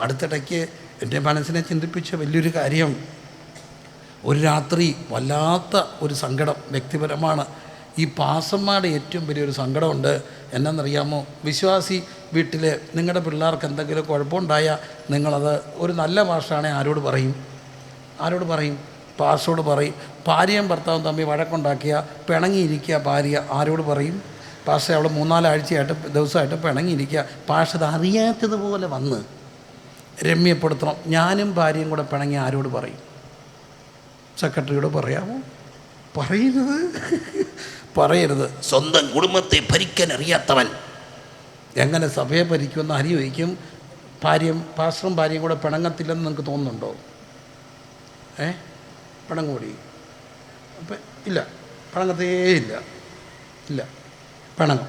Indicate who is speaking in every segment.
Speaker 1: അടുത്തിടയ്ക്ക് എന്റെ മനസ്സിനെ ചിന്തിപ്പിച്ച വലിയൊരു കാര്യം. ഒരു രാത്രി വല്ലാത്ത ഒരു സങ്കടം വ്യക്തിപരമാണ്. ഈ പാസന്മാരുടെ ഏറ്റവും വലിയൊരു സങ്കടമുണ്ട്. എന്നറിയാമോ വിശ്വാസി വീട്ടിൽ നിങ്ങളുടെ പിള്ളേർക്ക് എന്തെങ്കിലും കുഴപ്പമുണ്ടായാൽ നിങ്ങളത് ഒരു നല്ല ഭാഷയാണെങ്കിൽ ആരോട് പറയും? ആരോട് പറയും? പാസോട് പറയും. ഭാര്യയും ഭർത്താവും തമ്മിൽ വഴക്കുണ്ടാക്കിയ പിണങ്ങിയിരിക്കുക ഭാര്യ ആരോട് പറയും? പാഷ അവിടെ മൂന്നാലാഴ്ചയായിട്ട് ദിവസമായിട്ട് പിണങ്ങിയിരിക്കുക പാഷ അത് അറിയാത്തതുപോലെ വന്ന് രമ്യപ്പെടുത്തണം. ഞാനും ഭാര്യയും കൂടെ പിണങ്ങി ആരോട് പറയും? സെക്രട്ടറിയോട് പറയാമോ? പറയരുത് പറയരുത്.
Speaker 2: സ്വന്തം കുടുംബത്തെ ഭരിക്കാൻ അറിയാത്തവൻ
Speaker 1: എങ്ങനെ സഭയെ ഭരിക്കുമെന്ന് ഹരി ചോദിക്കും? ഭാര്യയും പാസ്റ്ററും ഭാര്യയും കൂടെ പിണങ്ങത്തില്ലെന്ന് നിങ്ങൾക്ക് തോന്നുന്നുണ്ടോ? ഏ? പിണങ്ങൂടി അപ്പം ഇല്ല. പിണങ്ങത്തേ ഇല്ല. ഇല്ല. പിണങ്ങും.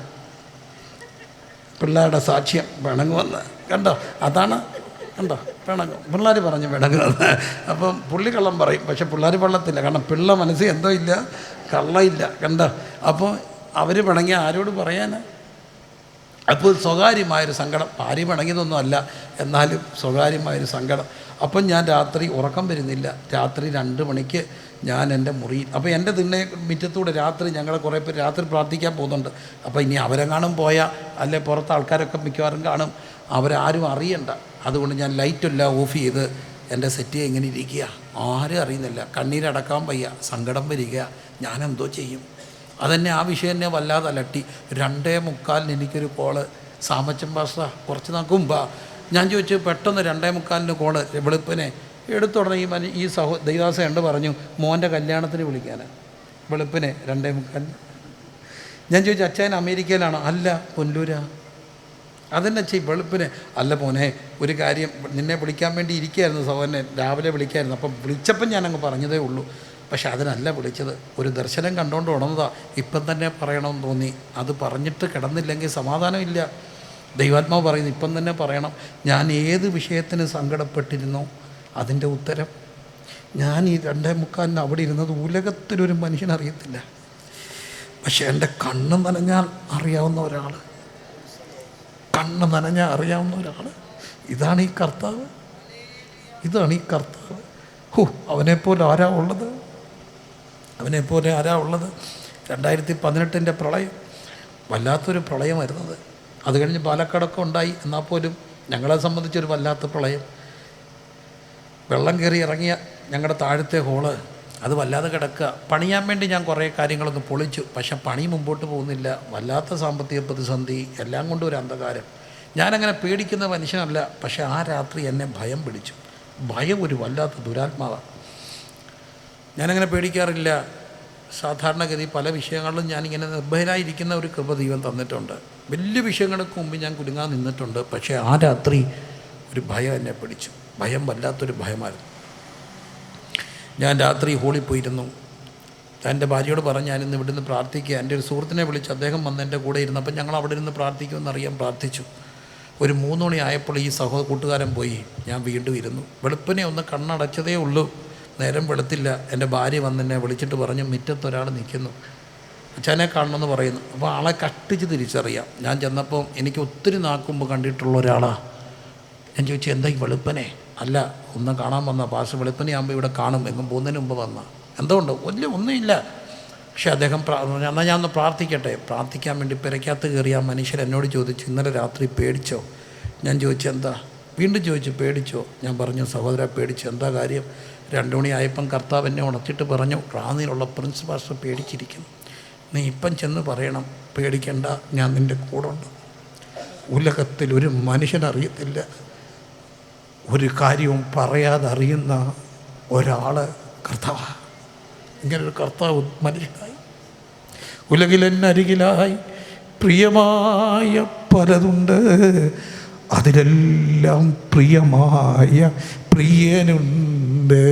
Speaker 1: പിള്ളേരുടെ സാക്ഷ്യം പിണങ്ങുമെന്ന്. കണ്ടോ? അതാണ് കണ്ടോ? പിണങ്ങും. പിള്ളേർ പറഞ്ഞു പിണങ്ങുന്നത്. അപ്പം പുള്ളി കള്ളം പറയും. പക്ഷെ പിള്ളേർ പള്ളത്തില്ല. കാരണം പിള്ള മനസ്സിൽ എന്തോ ഇല്ല കള്ളയില്ല. കണ്ടോ? അപ്പോൾ അവർ പിണങ്ങി ആരോട് പറയാനാ? അപ്പോൾ സ്വകാര്യമായൊരു സങ്കടം. ഭാര്യ പിണങ്ങിയതൊന്നും അല്ല. എന്നാലും സ്വകാര്യമായൊരു സങ്കടം. അപ്പം ഞാൻ രാത്രി ഉറക്കം വരുന്നില്ല. രാത്രി രണ്ട് മണിക്ക് ഞാൻ എന്റെ മുറിയിൽ അപ്പോൾ എന്റെ തിണ്ണെ മുറ്റത്തൂടെ രാത്രി ഞങ്ങളെ കുറേ പേര് രാത്രി പ്രാർത്ഥിക്കാൻ പോകുന്നുണ്ട്. അപ്പോൾ ഇനി അവരെങ്ങാനും പോയാൽ അല്ലെ പുറത്ത് ആൾക്കാരൊക്കെ മിക്കവാറും കാണും. അവരാരും അറിയണ്ട. അതുകൊണ്ട് ഞാൻ ലൈറ്റെല്ലാം ഓഫ് ചെയ്ത് എന്റെ സെറ്റ് എങ്ങനെ ഇരിക്കുക. ആരും അറിയുന്നില്ല. കണ്ണീരടക്കാൻ വയ്യ. സങ്കടം വരിക. ഞാനെന്തോ ചെയ്യും. അതന്നെ ആ വിഷയം എന്നെ വല്ലാതെ അലട്ടി. രണ്ടേ മുക്കാലിന് എനിക്കൊരു കോൾ സാമച്ചൻ ഭാഷ കുറച്ച് നാൾക്ക് മുമ്പാ ഞാൻ ചോദിച്ചു പെട്ടെന്ന് രണ്ടേ മുക്കാലിന് കോൾ വെളുപ്പിനെ? ഈ മനു ഈ സഹോ ദൈവാസ ഉണ്ട് പറഞ്ഞു? മോന്റെ കല്യാണത്തിന് വിളിക്കാൻ വെളുപ്പിനെ രണ്ടേ മുക്കാലിന്. ഞാൻ ചോദിച്ചു അച്ഛൻ അമേരിക്കയിലാണ്. അല്ല പൊല്ലൂരാ അതെന്നെ ചെയ്യും വെളുപ്പിന്. അല്ല പോനെ ഒരു കാര്യം നിന്നെ വിളിക്കാൻ വേണ്ടി ഇരിക്കുകയായിരുന്നു സഹോദരനെ രാവിലെ വിളിക്കായിരുന്നു. അപ്പം വിളിച്ചപ്പം ഞാനങ്ങ് പറഞ്ഞതേ ഉള്ളൂ. പക്ഷെ അതിനല്ല വിളിച്ചത്. ഒരു ദർശനം കണ്ടുകൊണ്ട് ഉണർന്നതാ. ഇപ്പം തന്നെ പറയണമെന്ന് തോന്നി. അത് പറഞ്ഞിട്ട് കിടന്നില്ലെങ്കിൽ സമാധാനമില്ല. ദൈവാത്മാവ് പറയുന്നു ഇപ്പം തന്നെ പറയണം. ഞാൻ ഏത് വിഷയത്തിന് സങ്കടപ്പെട്ടിരുന്നോ അതിന്റെ ഉത്തരം. ഞാൻ ഈ രണ്ടേ മുക്കാലിന് അവിടെ ഇരുന്നത് ഉലകത്തിലൊരു മനുഷ്യനറിയത്തില്ല. പക്ഷെ എന്റെ കണ്ണും നനഞ്ഞാൽ അറിയാവുന്ന ഒരാൾ കണ്ണ് നനഞ്ഞാൽ അറിയാവുന്ന ഒരാൾ ഇതാണ് ഈ കർത്താവ്. ഇതാണ് ഈ കർത്താവ്. ഹു അവനെപ്പോലെ ആരാ ഉള്ളത്? അവനെപ്പോലെ ആരാ ഉള്ളത്? രണ്ടായിരത്തി പതിനെട്ടിന്റെ പ്രളയം. വല്ലാത്തൊരു പ്രളയമായിരുന്നത് അത്. കഴിഞ്ഞ് പാലക്കാടൊക്കെ ഉണ്ടായി. എന്നാൽ പോലും ഞങ്ങളെ സംബന്ധിച്ചൊരു വല്ലാത്ത പ്രളയം. വെള്ളം കയറി ഇറങ്ങിയ ഞങ്ങളുടെ താഴത്തെ ഹോൾ അത് വല്ലാതെ കിടക്കുക. പണിയാൻ വേണ്ടി ഞാൻ കുറേ കാര്യങ്ങളൊന്ന് പൊളിച്ചു. പക്ഷെ പണി മുമ്പോട്ട് പോകുന്നില്ല. വല്ലാത്ത സാമ്പത്തിക പ്രതിസന്ധി. എല്ലാം കൊണ്ടും ഒരു അന്ധകാരം. ഞാനങ്ങനെ പേടിക്കുന്ന മനുഷ്യനല്ല. പക്ഷേ ആ രാത്രി എന്നെ ഭയം പിടിച്ചു. ഭയം ഒരു വല്ലാത്ത ദുരാത്മാവാണ് ഞാനങ്ങനെ പേടിക്കാറില്ല. സാധാരണഗതി പല വിഷയങ്ങളിലും ഞാനിങ്ങനെ നിർഭയനായിരിക്കുന്ന ഒരു കൃപ ദൈവം തന്നിട്ടുണ്ട്. വലിയ വിഷയങ്ങൾക്ക് മുമ്പ് ഞാൻ കുടുങ്ങാൻ നിന്നിട്ടുണ്ട്. പക്ഷേ ആ രാത്രി ഒരു ഭയം എന്നെ പിടിച്ചു. ഭയം വല്ലാത്തൊരു ഭയമായിരുന്നു. ഞാൻ രാത്രി ഹോളിൽ പോയിരുന്നു. ഞാൻ എന്റെ ഭാര്യയോട് പറഞ്ഞ് ഞാനിന്ന് ഇവിടുന്ന് പ്രാർത്ഥിക്കുക. എന്റെ ഒരു സുഹൃത്തിനെ വിളിച്ച് അദ്ദേഹം വന്ന് എന്റെ കൂടെ ഇരുന്നു. അപ്പം ഞങ്ങൾ അവിടെ ഇരുന്ന് പ്രാർത്ഥിക്കുമെന്നറിയാൻ പ്രാർത്ഥിച്ചു. ഒരു മൂന്ന് മണി ആയപ്പോൾ ഈ സഹോദര കൂട്ടുകാരൻ പോയി. ഞാൻ വീണ്ടും ഇരുന്നു. വെളുപ്പിനെ ഒന്ന് കണ്ണടച്ചതേ ഉള്ളൂ. നേരം വെളുത്തില്ല. എന്റെ ഭാര്യ വന്ന് എന്നെ വിളിച്ചിട്ട് പറഞ്ഞു മുറ്റത്ത് ഒരാൾ നിൽക്കുന്നു. അച്ഛനെ കാണണമെന്ന് പറയുന്നു. അപ്പോൾ ആളെ കട്ടിച്ച് തിരിച്ചറിയാം. ഞാൻ ചെന്നപ്പോൾ എനിക്ക് ഒത്തിരി നാക്കുമ്പോൾ കണ്ടിട്ടുള്ള ഒരാളാണ് ഞാൻ ചോദിച്ചു എന്താ ഈ വെളുപ്പനെ? അല്ല ഒന്നും കാണാൻ വന്ന പാസ് വെളുപ്പനെയാകുമ്പോൾ ഇവിടെ കാണും എങ്ങും പോകുന്നതിന് മുമ്പ് വന്ന. എന്തുകൊണ്ട്? വലിയ ഒന്നുമില്ല. പക്ഷേ അദ്ദേഹം എന്നാൽ ഞാൻ ഒന്ന് പ്രാർത്ഥിക്കട്ടെ? പ്രാർത്ഥിക്കാൻ വേണ്ടി പെരയ്ക്കകത്ത് കയറിയ ആ മനുഷ്യൻ എന്നോട് ചോദിച്ചു ഇന്നലെ രാത്രി പേടിച്ചോ? ഞാൻ ചോദിച്ചു എന്താ? വീണ്ടും ചോദിച്ചു പേടിച്ചോ? ഞാൻ പറഞ്ഞു സഹോദര പേടിച്ചു. എന്താ കാര്യം? രണ്ടു മണിയായപ്പം കർത്താവ് എന്നെ ഉണർത്തിയിട്ട് പറഞ്ഞു റാന്നിയിലുള്ള പ്രിൻസ് പാസ്റ്റർ പേടിച്ചിരിക്കുന്നു. നീ ഇപ്പം ചെന്ന് പറയണം പേടിക്കണ്ട ഞാൻ നിന്റെ കൂടെ ഉണ്ട്. ഉലകത്തിൽ ഒരു മനുഷ്യനറിയത്തില്ല ഒരു കാര്യവും പറയാതെ അറിയുന്ന ഒരാൾ കർത്താവ്. ഇങ്ങനൊരു കർത്താവ് മനുഷ്യനായി. ഉലകിലെന്നരികിലായി പ്രിയമായ പലതുണ്ട്. അതിലെല്ലാം പ്രിയമായ പ്രിയനുണ്ട്.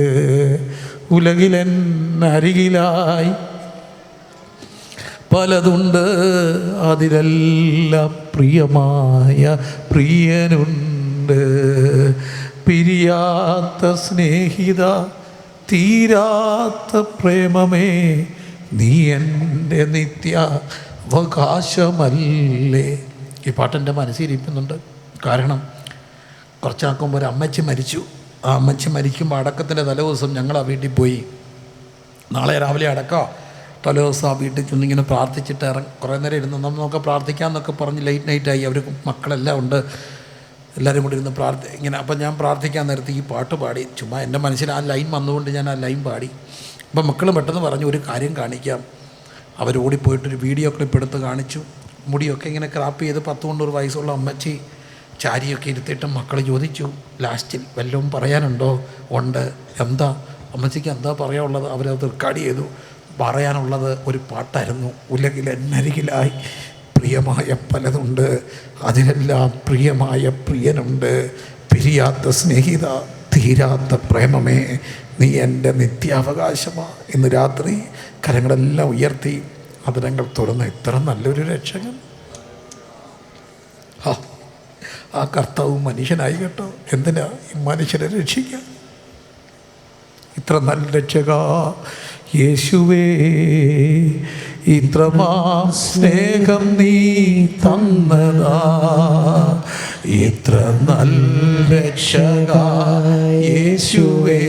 Speaker 1: ഉലകിലെന്നരികിലായി പലതുണ്ട്. അതിലെല്ലാം പ്രിയമായ പ്രിയനുണ്ട്. പിരിയാത്ത സ്നേഹിത തീരാത്ത പ്രേമമേ നീ എന്റെ നിത്യ അവകാശമല്ലേ ഈ പാട്ടെന്റെ മനസ്സിലിരിക്കുന്നുണ്ട്. കാരണം കുറച്ചാക്കുമ്പോൾ ഒരു അമ്മച്ചി മരിച്ചു. ആ അമ്മച്ചി മരിക്കുമ്പോൾ അടക്കത്തിന്റെ തലേദിവസം ഞങ്ങൾ ആ വീട്ടിൽ പോയി. നാളെ രാവിലെ അടക്കാം. തലേദിവസം ആ വീട്ടിൽ ചെന്നിങ്ങനെ പ്രാർത്ഥിച്ചിട്ട് ഇറങ്ങി കുറേ നേരം ഇരുന്ന് നമുക്ക് പ്രാർത്ഥിക്കാമെന്നൊക്കെ പറഞ്ഞ് ലേറ്റ് നൈറ്റായി അവർ മക്കളെല്ലാം ഉണ്ട്. എല്ലാവരും കൂടി ഇരുന്ന് പ്രാർത്ഥി ഇങ്ങനെ അപ്പം ഞാൻ പ്രാർത്ഥിക്കാൻ നേരത്ത് ഈ പാട്ട് പാടി. ചുമ്മാ എന്റെ മനസ്സിൽ ആ ലൈൻ വന്നുകൊണ്ട് ഞാൻ ആ ലൈൻ പാടി. അപ്പം മക്കൾ പെട്ടെന്ന് പറഞ്ഞു ഒരു കാര്യം കാണിക്കാം. അവർ ഓടിപ്പോയിട്ടൊരു വീഡിയോ ക്ലിപ്പ് എടുത്ത് കാണിച്ചു. മുടിയൊക്കെ ഇങ്ങനെ ക്രാപ്പ് ചെയ്ത് പത്ത് തൊണ്ണൂറ് വയസ്സുള്ള അമ്മച്ചി ചാരിയൊക്കെ ഇരുത്തിയിട്ട് മക്കൾ ചോദിച്ചു ലാസ്റ്റിൽ വല്ലതും പറയാനുണ്ടോ? ഉണ്ട്. എന്താ? അമ്മച്ചിക്ക് എന്താ പറയാനുള്ളത്? അവരത് റെക്കോർഡ് ചെയ്തു. പറയാനുള്ളത് ഒരു പാട്ടായിരുന്നു. ഉലകിൽ എന്നരികിലായി. പ്രിയമായ പലതുണ്ട്. അതിലെല്ലാം പ്രിയമായ പ്രിയനുണ്ട്. പിരിയാത്ത സ്നേഹിത തീരാത്ത പ്രേമമേ. നീ എന്റെ നിത്യാവകാശമാ. ഇന്ന് രാത്രി കരങ്ങളെല്ലാം ഉയർത്തി അതിരങ്ങൾ തുറന്ന് ഇത്ര നല്ലൊരു രക്ഷകൻ. ആ ആ കർത്താവ് മനുഷ്യനായി കേട്ടോ. എന്തിനാ ഈ മനുഷ്യനെ രക്ഷിക്കാൻ? ഇത്ര നല്ല രക്ഷക. യേശുവേ ഇത്രമാ സ്നേഹം നീ തന്നതാ. ഇത്ര നല്ല രക്ഷക യേശുവേ.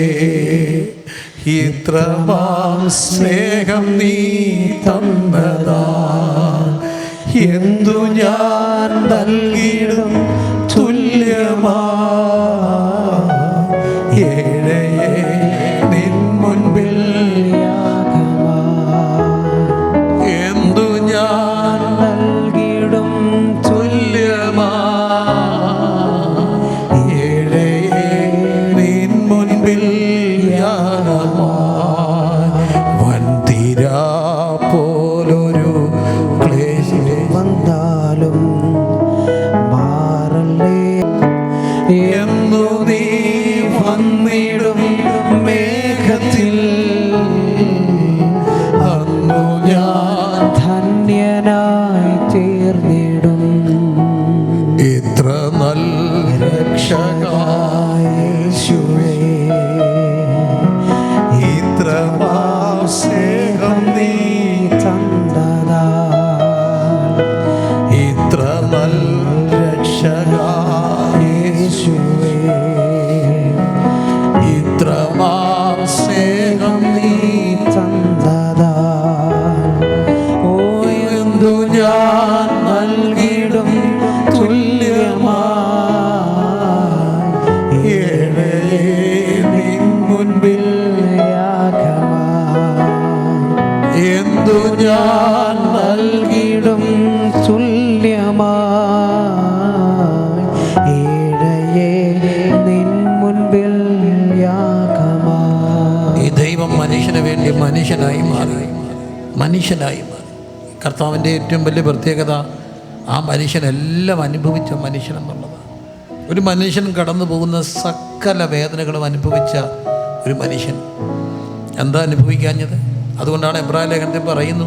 Speaker 1: ഇത്രമാ സ്നേഹം നീ തന്നതാ. എന്തു ഞാൻ നൽകിയിടും തുല്യമാ
Speaker 3: തീർന്നിടും
Speaker 1: ഇത്ര നല്ല രക്ഷകായേശുവേ മനുഷ്യന് വേണ്ടി മനുഷ്യനായി മാറി. മനുഷ്യനായി മാറി. കർത്താവിന്റെ ഏറ്റവും വലിയ പ്രത്യേകത ആ മനുഷ്യനെല്ലാം അനുഭവിച്ച മനുഷ്യൻ എന്നുള്ളതാണ് ഒരു മനുഷ്യൻ കടന്നു പോകുന്ന സകല വേദനകളും അനുഭവിച്ച ഒരു മനുഷ്യൻ. എന്താ അനുഭവിക്കാഞ്ഞത്? അതുകൊണ്ടാണ് എബ്രാഹിം ലേഖനത്തിൽ പറയുന്നു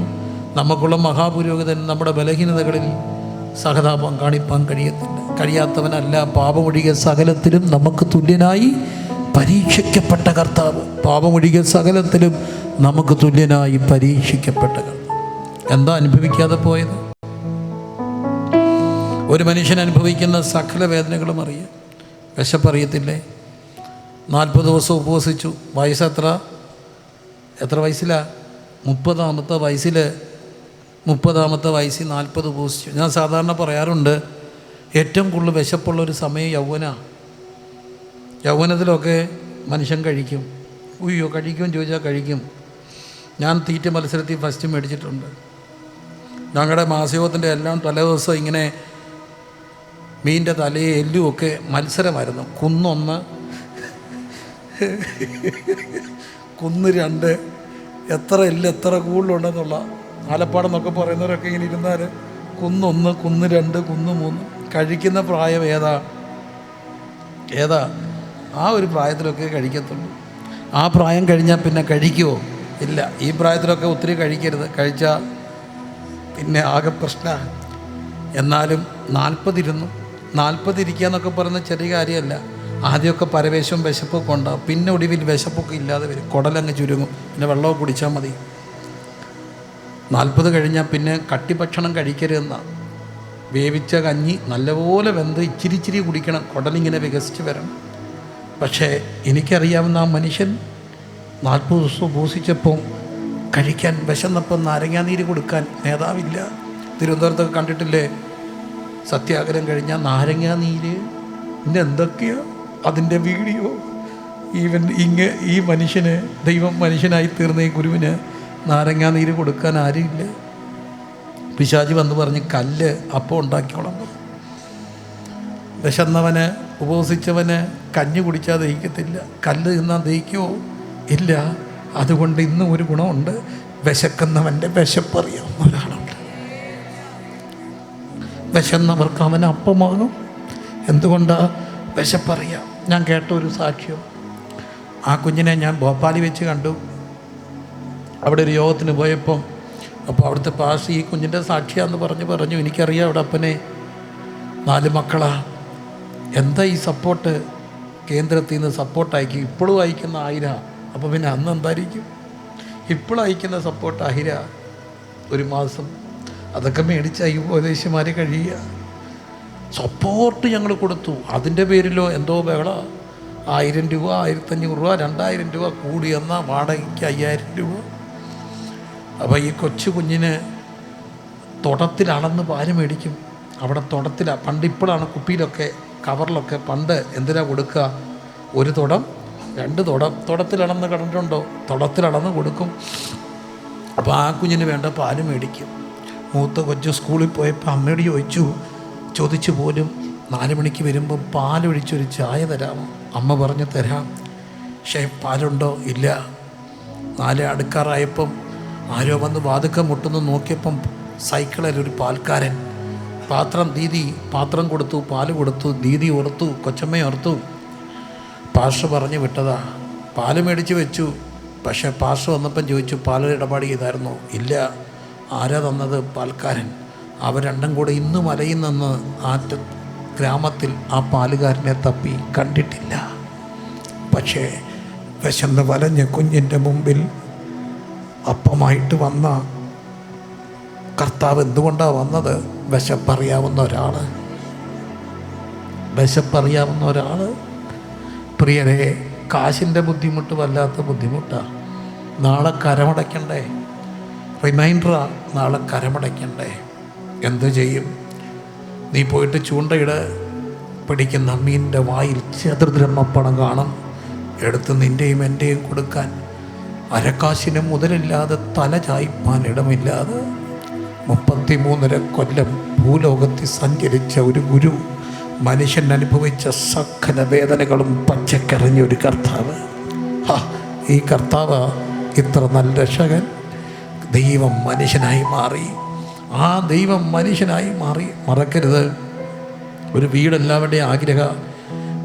Speaker 1: നമുക്കുള്ള മഹാപുരോഹിതൻ നമ്മുടെ ബലഹീനതകളിൽ സഹതാപം കാണിപ്പാൻ കഴിയത്തില്ല. കഴിയാത്തവനല്ല പാപമൊഴികെ സകലത്തിലും നമുക്ക് തുല്യനായി പരീക്ഷിക്കപ്പെട്ട കർത്താവ്. പാപമൊഴികെ സകലത്തിലും നമുക്ക് തുല്യനായി പരീക്ഷിക്കപ്പെട്ട എന്താ അനുഭവിക്കാതെ പോയത്? ഒരു മനുഷ്യൻ അനുഭവിക്കുന്ന സകല വേദനകളും അറിയാം വിശപ്പറിയത്തില്ലേ? നാൽപ്പത് ദിവസം ഉപവസിച്ചു. വയസ്സ് എത്ര എത്ര വയസ്സിലാണ് മുപ്പതാമത്തെ വയസ്സിൽ മുപ്പതാമത്തെ വയസ്സിൽ നാൽപ്പത് ഉപവസിച്ചു. ഞാൻ സാധാരണ പറയാറുണ്ട് ഏറ്റവും കൂടുതൽ വിശപ്പുള്ള ഒരു സമയം യൗവന. യൗവനത്തിലൊക്കെ മനുഷ്യൻ കഴിക്കും. ഉയ്യോ കഴിക്കും ചോദിച്ചാൽ കഴിക്കും. ഞാൻ തീറ്റ മത്സരത്തിൽ ഫസ്റ്റ് മേടിച്ചിട്ടുണ്ട്. ഞങ്ങളുടെ മാസയോഗത്തിന്റെ എല്ലാം തലേദിവസം ഇങ്ങനെ മീനിന്റെ തലയെ എല്ലുമൊക്കെ മത്സരമായിരുന്നു. കുന്നൊന്ന് കുന്ന് രണ്ട് എത്ര എല്ല് എത്ര കൂടുതലുണ്ടെന്നുള്ള ആലപ്പാടെന്നൊക്കെ പറയുന്നവരൊക്കെ ഇങ്ങനെ ഇരുന്നാൽ കുന്നൊന്ന് കുന്ന് രണ്ട് കുന്ന് മൂന്ന്. കഴിക്കുന്ന പ്രായം ഏതാ? ഏതാ? ആ ഒരു പ്രായത്തിലൊക്കെ കഴിക്കത്തുള്ളൂ. ആ പ്രായം കഴിഞ്ഞാൽ പിന്നെ കഴിക്കുമോ ഇല്ല. ഈ പ്രായത്തിലൊക്കെ ഒത്തിരി കഴിക്കരുത്. കഴിച്ചാൽ പിന്നെ ആകെ പ്രശ്ന. എന്നാലും നാൽപ്പതിരുന്നു. നാൽപ്പതിരിക്കുക എന്നൊക്കെ പറയുന്ന ചെറിയ കാര്യമല്ല. ആദ്യമൊക്കെ പരവേശവും വിശപ്പൊക്കെ ഉണ്ടാകും പിന്നെ ഒടുവിൽ വിശപ്പൊക്കെ ഇല്ലാതെ വരും. കുടലങ്ങ് ചുരുങ്ങും. പിന്നെ വെള്ളമൊക്കെ കുടിച്ചാൽ മതി. നാൽപ്പത് കഴിഞ്ഞാൽ പിന്നെ കട്ടി ഭക്ഷണം കഴിക്കരുതെന്നാണ് വേവിച്ച കഞ്ഞി നല്ലപോലെ വെന്ത് ഇച്ചിരി ഇച്ചിരി കുടിക്കണം. കുടലിങ്ങനെ വികസിച്ച് വരണം. പക്ഷേ എനിക്കറിയാവുന്ന ആ മനുഷ്യൻ നാൽപ്പത് ദിവസം പൂസിച്ചപ്പം കഴിക്കാൻ വിശന്നപ്പം നാരങ്ങാനീര് കൊടുക്കാൻ നേതാവില്ല. തിരുവനന്തപുരത്തൊക്കെ കണ്ടിട്ടില്ലേ? സത്യാഗ്രഹം കഴിഞ്ഞാൽ നാരങ്ങാനീര് പിന്നെ എന്തൊക്കെയോ അതിന്റെ വീഡിയോ. ഈവൻ ഇങ്ങ ഈ മനുഷ്യന് ദൈവം മനുഷ്യനായി തീർന്ന ഈ ഗുരുവിന് നാരങ്ങാനീര് കൊടുക്കാൻ ആരുമില്ല. പിശാജി വന്ന് പറഞ്ഞ് കല്ല് അപ്പം ഉണ്ടാക്കിക്കോളാം വിശന്നവന് ഉപവസിച്ചവന് കഞ്ഞി കുടിച്ചാൽ ദഹിക്കത്തില്ല കല്ല് തിന്നാൽ ദഹിക്കുമോ ഇല്ല. അതുകൊണ്ട് ഇന്നും ഒരു ഗുണമുണ്ട്. വിശക്കുന്നവന്റെ വിശപ്പറിയാവുന്ന ഒരാളുണ്ട്. വിശന്നവർക്ക് അവൻ അപ്പമാകും. എന്തുകൊണ്ടാണ് വിശപ്പറിയാം ഞാൻ കേട്ട ഒരു സാക്ഷ്യം. ആ കുഞ്ഞിനെ ഞാൻ ഭോപ്പാലി വെച്ച് കണ്ടു. അവിടെ ഒരു യോഗത്തിന് പോയപ്പം അപ്പോൾ അവിടുത്തെ പാസ് ഈ കുഞ്ഞിന്റെ സാക്ഷിയാന്ന് പറഞ്ഞ് പറഞ്ഞു. എനിക്കറിയാം അവിടെ അപ്പനെ. നാല് മക്കളാ. എന്താ ഈ സപ്പോർട്ട് കേന്ദ്രത്തിൽ നിന്ന് സപ്പോർട്ട് അയക്കും ഇപ്പോഴും അയക്കുന്ന ആയിര. അപ്പോൾ പിന്നെ അന്ന് എന്തായിരിക്കും? ഇപ്പോഴും അയക്കുന്ന സപ്പോർട്ട് ആയിര ഒരു മാസം. അതൊക്കെ മേടിച്ച് ഈ ഉപദേശിമാർ കഴിയുക. സപ്പോർട്ട് ഞങ്ങൾ കൊടുത്തു. അതിന്റെ പേരിലോ എന്തോ ബഹള. ആയിരം രൂപ ആയിരത്തഞ്ഞൂറ് രൂപ രണ്ടായിരം രൂപ കൂടി എന്നാൽ വാടകയ്ക്ക് അയ്യായിരം രൂപ. അപ്പോൾ ഈ കൊച്ചു കുഞ്ഞിന് തുടത്തിൽ അളന്ന് പാൽ മേടിക്കും. അവിടെ തുടത്തിലാണ് പണ്ടിപ്പോഴാണ് കുപ്പിയിലൊക്കെ കവറിലൊക്കെ പണ്ട് എന്തിനാ കൊടുക്കുക? ഒരു തുടം രണ്ട് തുടം. തുടത്തിലടന്ന് കണ്ടിട്ടുണ്ടോ? തുടത്തിലടന്ന് കൊടുക്കും. അപ്പോൾ ആ കുഞ്ഞിന് വേണ്ട പാൽ മേടിക്കും. മൂത്ത കൊച്ചു സ്കൂളിൽ പോയപ്പോൾ അമ്മയോട് ചോദിച്ചു ചോദിച്ചു പോലും നാല് മണിക്ക് വരുമ്പം പാലൊഴിച്ചൊരു ചായ തരാമോ? അമ്മ പറഞ്ഞു തരാം. പക്ഷേ പാലുണ്ടോ? ഇല്ല. നാല് അടുക്കാറായപ്പം ആരോ വന്ന് വാതുക്കം മുട്ടുന്നു നോക്കിയപ്പം സൈക്കിളിൽ ഒരു പാൽക്കാരൻ പാത്രം ദീദി പാത്രം കൊടുത്തു പാൽ കൊടുത്തു ദീദി ഓർത്തു കൊച്ചമ്മ ഓർത്തു. പാഷ പറഞ്ഞു വിട്ടതാ. പാൽ മേടിച്ച് വെച്ചു. പക്ഷേ പാഷ വന്നപ്പം ചോദിച്ചു പാൽ ഇടപാട് ചെയ്തായിരുന്നു? ഇല്ല. ആരാ തന്നത്? പാൽക്കാരൻ. അവർ രണ്ടും കൂടെ ഇന്നും നിന്ന് ആ ഗ്രാമത്തിൽ ആ പാലുകാരനെ തപ്പി കണ്ടിട്ടില്ല. പക്ഷേ വിശന്ന് വലഞ്ഞ കുഞ്ഞിന്റെ മുമ്പിൽ അപ്പമായിട്ട് വന്ന കർത്താവ് എന്തുകൊണ്ടാണ് വന്നത്? വിശപ്പറിയാവുന്ന ഒരാൾ വിശപ്പറിയാവുന്ന ഒരാൾ പ്രിയരെ കാശിന്റെ ബുദ്ധിമുട്ട് വല്ലാത്ത ബുദ്ധിമുട്ടാണ് നാളെ കരമടയ്ക്കണ്ടേ? റിമൈൻഡറാ നാളെ കരമടയ്ക്കണ്ടേ? എന്ത് ചെയ്യും? നീ പോയിട്ട് ചൂണ്ടയിട് പിടിക്കുന്ന മീനിന്റെ വായിൽ ചതുർദ്രഹ്മപ്പണം കാണും. എടുത്ത് നിന്റെയും എന്റെയും കൊടുക്കാൻ അരക്കാശിനും മുതലില്ലാതെ തല ചായ്പാൻ ഇടമില്ലാതെ മുപ്പത്തിമൂന്നര കൊല്ലം ഭൂലോകത്തിൽ സഞ്ചരിച്ച ഒരു ഗുരു മനുഷ്യൻ അനുഭവിച്ച സകല വേദനകളും പച്ചക്കറിഞ്ഞ ഒരു കർത്താവ്. ഹാ, ഈ കർത്താവ് ഇത്ര നല്ല രക്ഷകൻ. ദൈവം മനുഷ്യനായി മാറി. ആ ദൈവം മനുഷ്യനായി മാറി. മറക്കരുത്. ഒരു വീടെല്ലാവരുടെയും ആഗ്രഹ.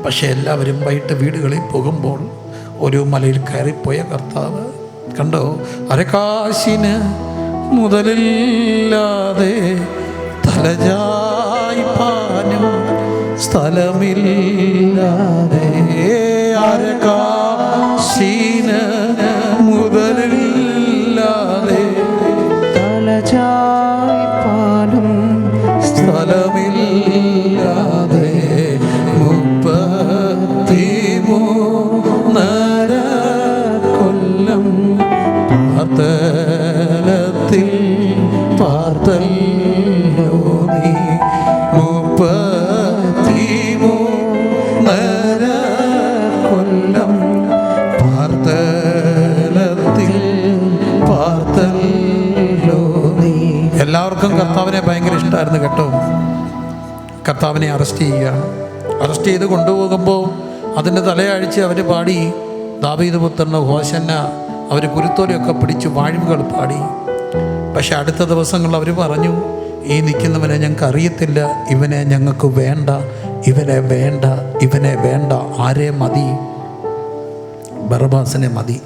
Speaker 1: പക്ഷേ എല്ലാവരും വൈകിട്ട് വീടുകളിൽ പോകുമ്പോൾ ഒരു മലയിൽ കയറിപ്പോയ കർത്താവ്. കണ്ടോ? അരക്കാശിന് മുതലില്ലാതെ തലജായിപ്പാനും സ്ഥലമില്ലാതെ. അരക്കാശിന് ഇഷ്ടമായിരുന്നു കേട്ടോ. കർത്താവിനെ അറസ്റ്റ് ചെയ്യുകയാണ് അറസ്റ്റ് ചെയ്ത് കൊണ്ടുപോകുമ്പോൾ അതിന്റെ തലയാഴ്ച അവർ പാടി ദാവീദ് പുത്രന് ഹോശന്ന അവർ കുരുത്തോലയൊക്കെ പിടിച്ച് വാഴ്വുകൾ പാടി. പക്ഷെ അടുത്ത ദിവസങ്ങളിൽ അവർ പറഞ്ഞു ഈ നിൽക്കുന്നവനെ ഞങ്ങൾക്ക് അറിയത്തില്ല ഇവനെ ഞങ്ങൾക്ക് വേണ്ട ഇവനെ വേണ്ട ഇവനെ വേണ്ട ആരെ മതി? ബർബാസിനെ മതി.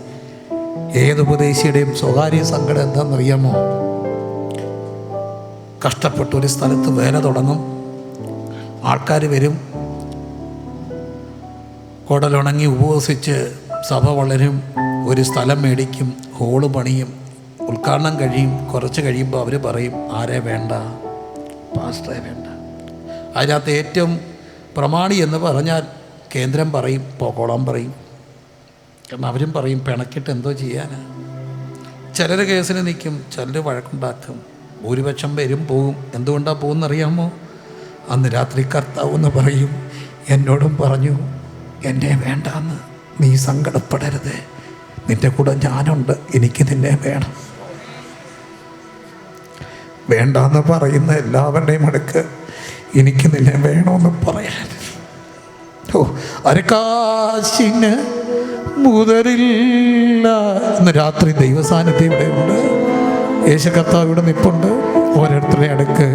Speaker 1: ഏത് ഉപദേശിയുടെയും സ്വകാര്യ സങ്കടം എന്താണെന്നറിയാമോ? കഷ്ടപ്പെട്ട് ഒരു സ്ഥലത്ത് വേല തുടങ്ങും. ആൾക്കാർ വരും. കുടലുണങ്ങി ഉപവസിച്ച് സഭ വളരും. ഒരു സ്ഥലം മേടിക്കും ഹോൾ പണിയും. ഉദ്ഘാടനം കഴിയും കുറച്ച് കഴിയുമ്പോൾ അവർ പറയും ആരെ വേണ്ട? പാസ്റ്ററെ വേണ്ട. അതിനകത്ത് ഏറ്റവും പ്രമാണി എന്ന് പറഞ്ഞാൽ കേന്ദ്രം പറയും പോക്കോളം പറയും. കാരണം അവരും പറയും പിണക്കിട്ട് എന്തോ ചെയ്യാനാണ് ചിലർ കേസിന് നിൽക്കും ചിലർ വഴക്കുണ്ടാക്കും. ഭൂരിപക്ഷം പേരും പോവും എന്തുകൊണ്ടാണ് പോകുന്നറിയാമോ? അന്ന് രാത്രി കർത്താവ് എന്ന് പറയും എന്നോടും പറഞ്ഞു എന്നെ വേണ്ടാന്ന്. നീ സങ്കടപ്പെടരുത്. നിന്റെ കൂടെ ഞാനുണ്ട്. എനിക്ക് നിന്നെ വേണം. വേണ്ടാന്ന് പറയുന്ന എല്ലാവരുടെയും അടുക്ക് എനിക്ക് നിന്നെ വേണമെന്ന് പറയാൻ. ഓ അരക്കാശിന് മുതലില്ല. ഇന്ന് രാത്രി ദൈവസാന്നിധ്യം ഇവിടെ ഉണ്ട്. യേശു കർത്താവ് ഇവിടെ നിപ്പുണ്ട്. ഓരോരുത്തരുടെ അടുക്ക്.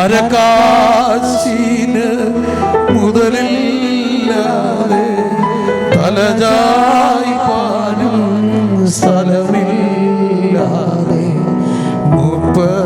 Speaker 1: അരകാശീന് മുതലില്ലാതെ തലചായ്പാനും സ്ഥലമില്ലാതെ മുപ്പത്തിമൂന്നര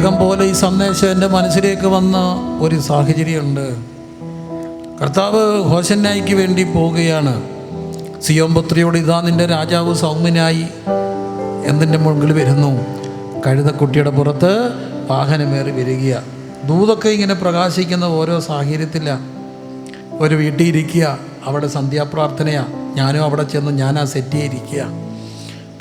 Speaker 1: ഇടിമുഴക്കം പോലെ ഈ സന്ദേശം എന്റെ മനസ്സിലേക്ക് വന്ന ഒരു സാഹചര്യമുണ്ട്. കർത്താവ് ഹോശന്നായിക്ക് വേണ്ടി പോവുകയാണ്. സിയോമ്പത്രിയോട് ഇതാ നിന്റെ രാജാവ് സൗമ്യനായി എന്തിന്റെ മുകളിൽ വരുന്നു? കഴുതക്കുട്ടിയുടെ പുറത്ത് വാഹനമേറി വരിക ദൂതൊക്കെ ഇങ്ങനെ പ്രകാശിക്കുന്ന ഓരോ സാഹചര്യത്തിലാണ് ഒരു വീട്ടിൽ ഇരിക്കുക അവിടെ സന്ധ്യാപ്രാർത്ഥനയാണ് ഞാനും അവിടെ ചെന്ന് ഞാൻ ആ സെറ്റ് ചെയ്തിരിക്കുക.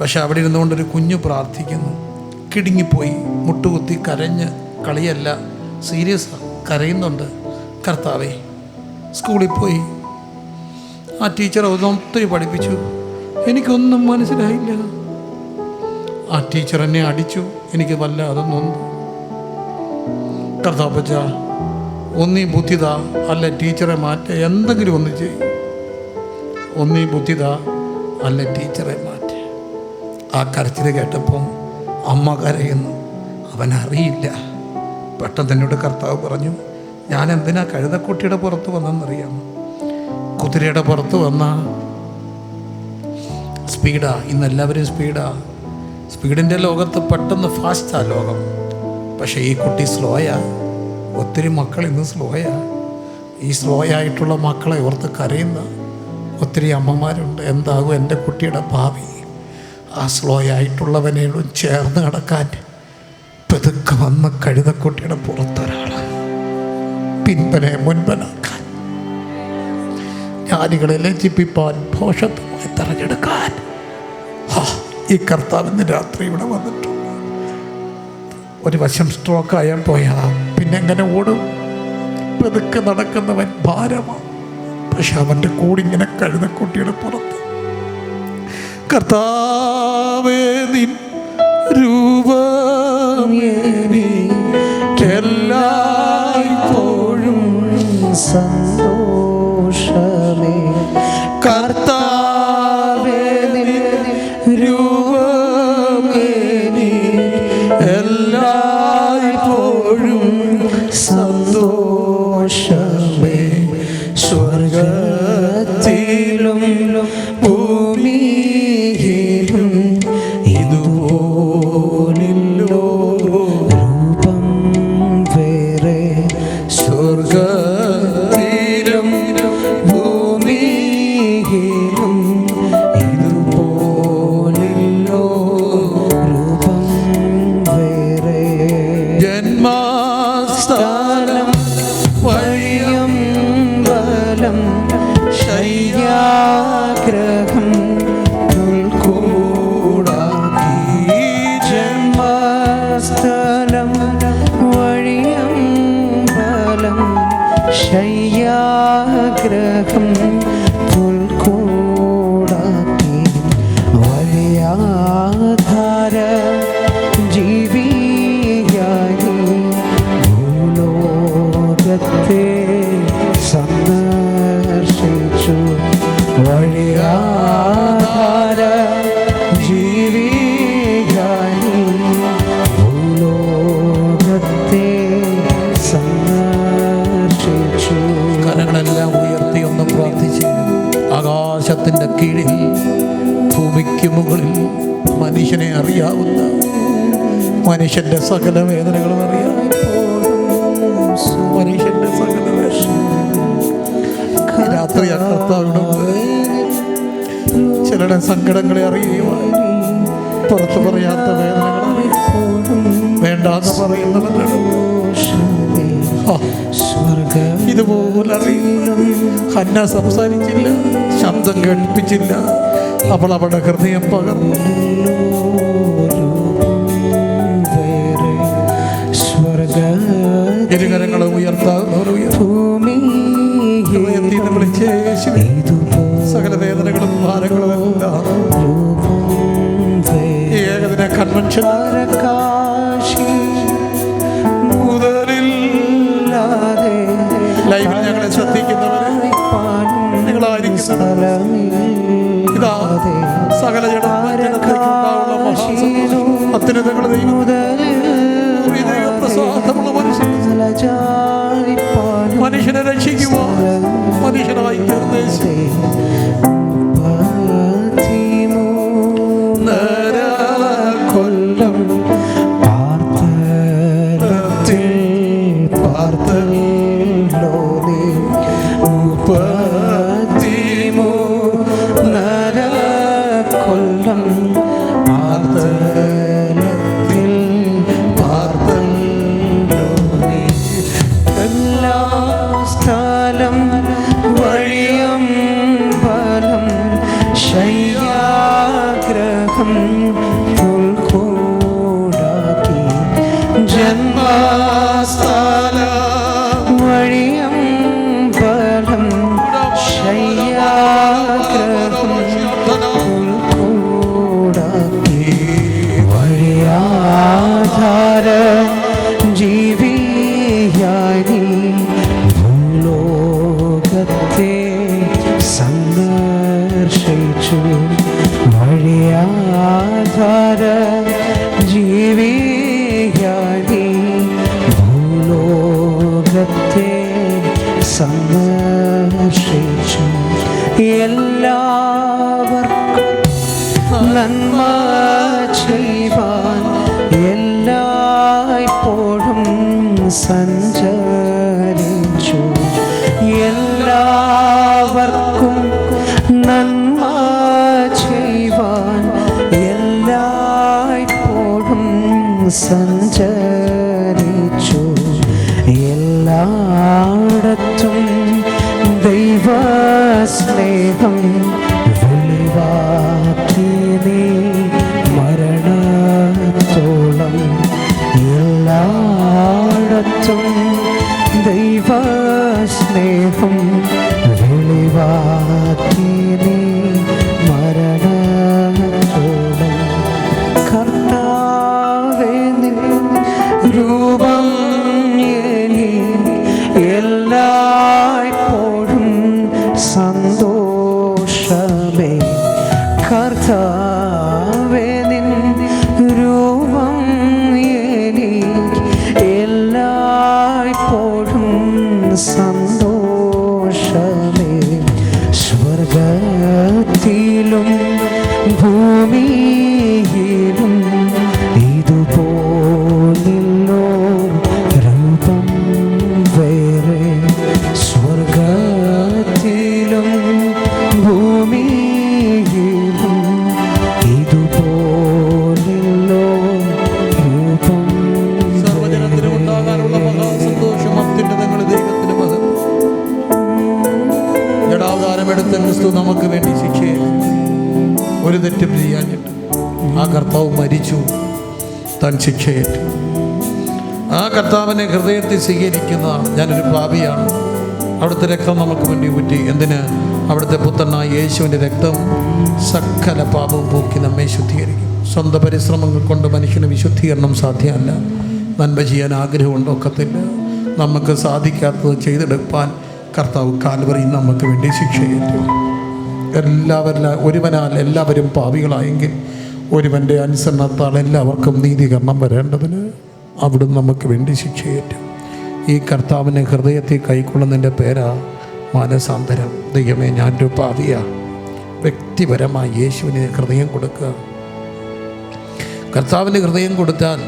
Speaker 1: പക്ഷെ അവിടെ ഇരുന്നുകൊണ്ടൊരു കുഞ്ഞു പ്രാർത്ഥിക്കുന്നു. കിടുങ്ങിപ്പോയി. മുട്ടുകുത്തി കരഞ്ഞ് കളിയല്ല സീരിയസ് കരയുന്നുണ്ട് കർത്താവേ. സ്കൂളിൽ പോയി. ആ ടീച്ചർ ഒത്തിരി പഠിപ്പിച്ചു. എനിക്കൊന്നും മനസ്സിലായില്ല. ആ ടീച്ചർ എന്നെ അടിച്ചു. എനിക്ക് വല്ലാതെ അതൊന്നും കർത്താപ്പച്ച ഒന്നീ ബുദ്ധിത അല്ല ടീച്ചറെ മാറ്റ എന്തെങ്കിലും ഒന്ന് ചെയ്യും. ഒന്നീ ബുദ്ധിത അല്ല ടീച്ചറെ മാറ്റ. ആ കരച്ചിൽ കേട്ടപ്പം അമ്മ കരയുന്നു. അവൻ അറിയില്ല. പെട്ടെന്ന് എന്നോട് കർത്താവ് പറഞ്ഞു ഞാൻ എന്തിനാ കഴുതക്കുട്ടിയുടെ പുറത്ത് വന്നെന്നറിയാമോ? കുതിരയുടെ പുറത്ത് വന്ന സ്പീഡാ ഇന്ന് എല്ലാവരും സ്പീഡാ. സ്പീഡിന്റെ ലോകത്ത് പെട്ടെന്ന് ഫാസ്റ്റാ ലോകം. പക്ഷേ ഈ കുട്ടി സ്ലോയാ. ഒത്തിരി മക്കൾ ഇന്ന് സ്ലോയാ. ഈ സ്ലോ ആയിട്ടുള്ള മക്കളെ ഓർത്ത് കരയുന്ന ഒത്തിരി അമ്മമാരുണ്ട്. എന്താകും എന്റെ കുട്ടിയുടെ ഭാവി? ആ സ്ലോ ആയിട്ടുള്ളവനോടും ചേർന്ന് കിടക്കാൻ പെതുക്കെ വന്ന കഴുതക്കുട്ടിയുടെ പുറത്തൊരാൾ പിൻപനെ മുൻപനാക്കാൻ. ജ്ഞാനികളെ ലജ്ജിപ്പിപ്പാൻ ഭോഷത്വമായി തെരഞ്ഞെടുക്കാൻ. ഈ ഈ കർത്താവിന് രാത്രി ഇവിടെ വന്നിട്ടുണ്ട്. ഒരു വശം സ്ട്രോക്ക് ആയാൽ പോയാ പിന്നെ എങ്ങനെ ഓടും? പെതുക്കെ നടക്കുന്നവൻ ഭാരമാണ് പക്ഷെ അവന്റെ കൂടിങ്ങനെ കഴുതക്കുട്ടിയുടെ പുറത്ത് കർത്താവേ നിൻ രൂപം എല്ലായ്പ്പോഴും
Speaker 3: സന്തോഷമേ.
Speaker 1: കർത്താവേ
Speaker 3: മനുഷ്യന്റെ സകല വേദനകളും അറിയാം. മനുഷ്യന്റെ സകല രാത്രിയാണ് കർത്താവിനുള്ളത് ചിലരുടെ സങ്കടങ്ങളെ അറിയുവാൻ പുറത്തു പറയാത്ത വേദനകൾ വേണ്ടാന്ന്
Speaker 1: പറയുന്നവരാണ്
Speaker 3: ഇതുപോലെ അറിയില്ല ഹന്ന സംസാരിച്ചില്ല ശബ്ദം കേൾപ്പിച്ചില്ല. അവൾ അവളുടെ ഹൃദയം പകർന്നു. ഇരുകരങ്ങളും ഉയർത്താം വിളിച്ചേ
Speaker 1: lần mai കർത്താവ് മരിച്ചു. താൻ ശിക്ഷയേറ്റു. ആ കർത്താവിനെ ഹൃദയത്തിൽ സ്വീകരിക്കുന്ന ഞാനൊരു പാപിയാണ്. അവിടുത്തെ രക്തം നമുക്ക് വേണ്ടി പറ്റി എന്തിന്? അവിടുത്തെ പുത്രനായ യേശുവിന്റെ രക്തം സകല പാപവും പോക്കി നമ്മെ ശുദ്ധീകരിക്കും. സ്വന്തം പരിശ്രമങ്ങൾ കൊണ്ട് മനുഷ്യന് വിശുദ്ധീകരണം സാധ്യമല്ല. നന്മ ചെയ്യാൻ ആഗ്രഹമുണ്ടോ? ഒക്കത്തില്ല. നമുക്ക് സാധിക്കാത്തത് ചെയ്തെടുപ്പാൻ കർത്താവ് കാൽവറി നമുക്ക് വേണ്ടി ശിക്ഷയേറ്റു. എല്ലാവരില ഒരുവനാൽ എല്ലാവരും പാപികളായെങ്കിൽ ഒരുവന്റെ അനുസരണത്താൽ എല്ലാവർക്കും നീതീകരണം വരേണ്ടതിന് അവിടുന്ന് നമുക്ക് വേണ്ടി ശിക്ഷയേറ്റും. ഈ കർത്താവിനെ ഹൃദയത്തിൽ കൈക്കൊള്ളുന്നതിന്റെ പേരാ മാനസാന്തരം. ദൈവമേ ഞാൻ ഒരു പാവിയ വ്യക്തിപരമായി യേശുവിന് ഹൃദയം കൊടുക്കുക. കർത്താവിന് ഹൃദയം കൊടുത്താൽ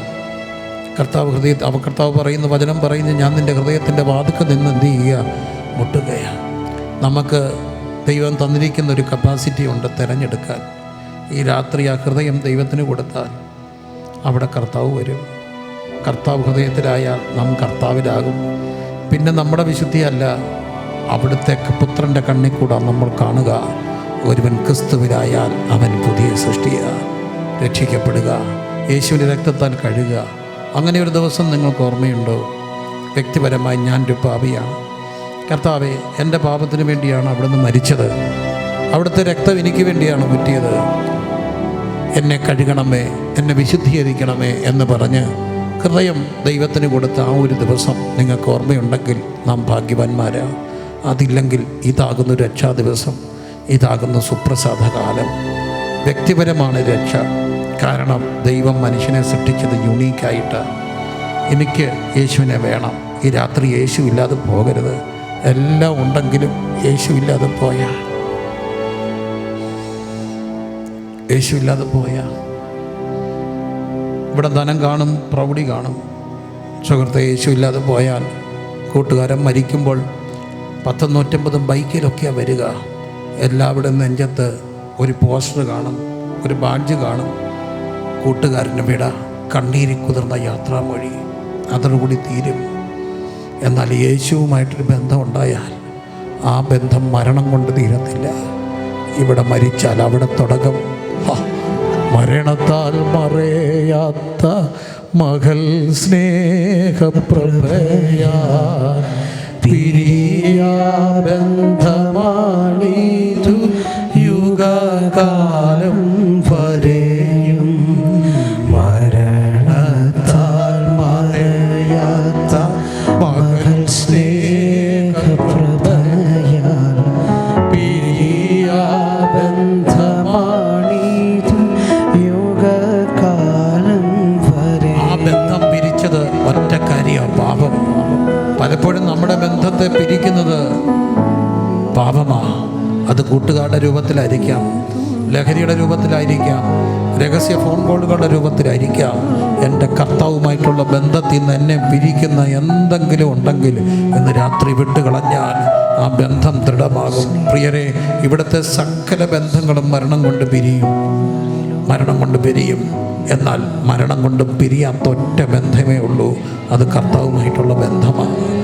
Speaker 1: കർത്താവ് ഹൃദയ അവ കർത്താവ് പറയുന്ന വചനം പറയുന്ന ഞാൻ നിന്റെ ഹൃദയത്തിന്റെ വാതുക്ക നിന്ന് എന്ത് ചെയ്യുക? മുട്ടുകയാണ്. നമുക്ക് ദൈവം തന്നിരിക്കുന്ന ഒരു കപ്പാസിറ്റി ഉണ്ട് തിരഞ്ഞെടുക്കാൻ. ഈ രാത്രി ആ ഹൃദയം ദൈവത്തിന് കൊടുത്താൽ അവിടെ കർത്താവ് വരും. കർത്താവ് ഹൃദയത്തിലായാൽ നാം കർത്താവിലാകും. പിന്നെ നമ്മുടെ വിശുദ്ധിയല്ല അവിടുത്തെ പുത്രന്റെ കണ്ണിൽ കൂടെ നമ്മൾ കാണുക. ഒരുവൻ ക്രിസ്തുവിലായാൽ അവൻ പുതിയ സൃഷ്ടിയ. രക്ഷിക്കപ്പെടുക. യേശുവിന്റെ രക്തത്താൽ കഴുകുക. അങ്ങനെ ഒരു ദിവസം നിങ്ങൾക്ക് ഓർമ്മയുണ്ടോ? വ്യക്തിപരമായി ഞാൻ ഒരു പാപിയാണ്. കർത്താവെ എന്റെ പാപത്തിന് വേണ്ടിയാണ് അവിടുന്ന് മരിച്ചത്. അവിടുത്തെ രക്തം എനിക്ക് വേണ്ടിയാണ് മുറ്റിയത്. എന്നെ കഴുകണമേ എന്നെ വിശുദ്ധീകരിക്കണമേ എന്ന് പറഞ്ഞ് ഹൃദയം ദൈവത്തിന് കൊടുത്ത ആ ഒരു ദിവസം നിങ്ങൾക്ക് ഓർമ്മയുണ്ടെങ്കിൽ നാം ഭാഗ്യവാന്മാരാണ് അതില്ലെങ്കിൽ ഇതാകുന്നു രക്ഷാ ദിവസം ഇതാകുന്നു സുപ്രസാദ കാലം. വ്യക്തിപരമാണ് രക്ഷ. കാരണം ദൈവം മനുഷ്യനെ സൃഷ്ടിച്ചത് യുണീക്കായിട്ട്. എനിക്ക് യേശുവിനെ വേണം. ഈ രാത്രി യേശു ഇല്ലാതെ പോകരുത്. എല്ലാം ഉണ്ടെങ്കിലും യേശു ഇല്ലാതെ പോയാൽ യേശു ഇല്ലാതെ പോയാൽ ഇവിടെ ധനം കാണും പ്രൗഢി കാണും. സുഹൃത്തെ യേശു ഇല്ലാതെ പോയാൽ കൂട്ടുകാരൻ മരിക്കുമ്പോൾ പത്ത് നൂറ്റമ്പതും ബൈക്കിലൊക്കെയാണ് വരിക. എല്ലാവിടെ നെഞ്ചത്ത് ഒരു പോസ്റ്റർ കാണും ഒരു ബാഡ്ജ് കാണും. കൂട്ടുകാരന്റെ വിട കണ്ണീരി കുതിർന്ന യാത്രാമൊഴി അതോടുകൂടി തീരും. എന്നാൽ യേശുവുമായിട്ടൊരു ബന്ധമുണ്ടായാൽ ആ ബന്ധം മരണം കൊണ്ട് തീരത്തില്ല. ഇവിടെ മരിച്ചാൽ അവിടെ ഹാ, മരണത്താൽ മറയാത്ത മകൾ സ്നേഹപ്രഭയാ പിരിയാ ബന്ധമാണിതു യുഗകാലം നമ്മുടെ പിരിക്കുന്നത് പാപമാ. അത് കൂട്ടുകാരുടെ രൂപത്തിലായിരിക്കാം ലഹരിയുടെ രൂപത്തിലായിരിക്കാം രഹസ്യ ഫോൺ കോളുകളുടെ രൂപത്തിലായിരിക്കാം. എന്റെ കർത്താവുമായിട്ടുള്ള ബന്ധത്തിൽ നിന്ന് എന്നെ പിരിക്കുന്ന എന്തെങ്കിലും ഉണ്ടെങ്കിൽ ഇന്ന് രാത്രി വിട്ടുകളഞ്ഞാൽ ആ ബന്ധം ദൃഢമാകും. പ്രിയരെ ഇവിടുത്തെ സകല ബന്ധങ്ങളും മരണം കൊണ്ട് പിരിയും. മരണം കൊണ്ട് പിരിയും. എന്നാൽ മരണം കൊണ്ട് പിരിയാത്ത ഒറ്റ ബന്ധമേ ഉള്ളൂ. അത് കർത്താവുമായിട്ടുള്ള ബന്ധമാണ്.